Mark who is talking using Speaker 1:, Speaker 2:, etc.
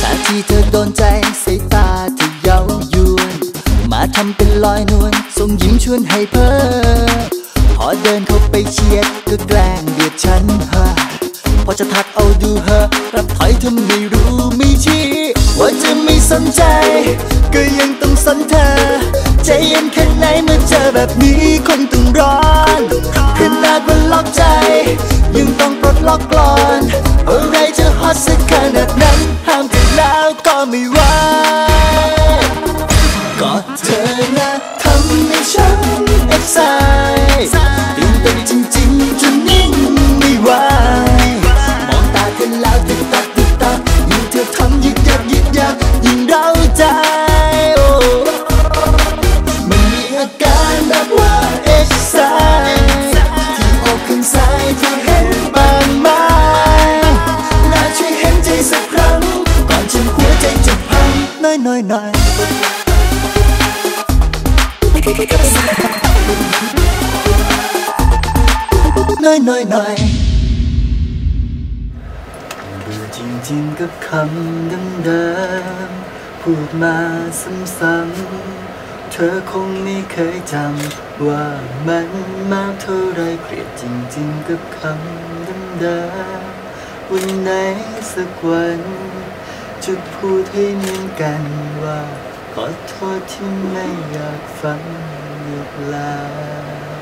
Speaker 1: ท่าทีเธอโดนใจสายตาเธอเย้ายวน มาทำเป็นลอยนวลส่งยิ้มชวนให้เพ้อ พอเดินเข้าไปเชียดก็แกล้งเบียดฉันฮะพอจะทักเอาดูเฮอรับถอยเธอไม่รู้ไม่ชี้ว่าจะไม่สนใจ ก็ยังต้องสนเธอ ใจเย็นแค่ไหนเมื่อเจอแบบนี้คงต้องร้อนขนาดว่าล็อกใจ ยังต้องปลดล็อกกลอนอะไรจะฮอตสักขนาดนั้นห้ามกันแล้วก็ไม่ไหวก็เธอนะทำให้ฉันเอ็กไซ อกข้ายเธอเห็นบางไหมน่าช่วยเห็นใจสักครั้ง ก่อนฉันหัวใจจะพังน้อยน้อยน้อยน้อยน้อยน้อยเบื่อจริงๆกับคำเดิมๆพูดมาซ้ำๆ เธอคงไม่เคยจำว่ามันมากเท่าไรเกลียดจริงๆกับคำเดิมๆวันไหนสักวัน จะพูดให้เหมือนกันว่า ขอโทษที่ไม่อยากฟังอีกแล้ว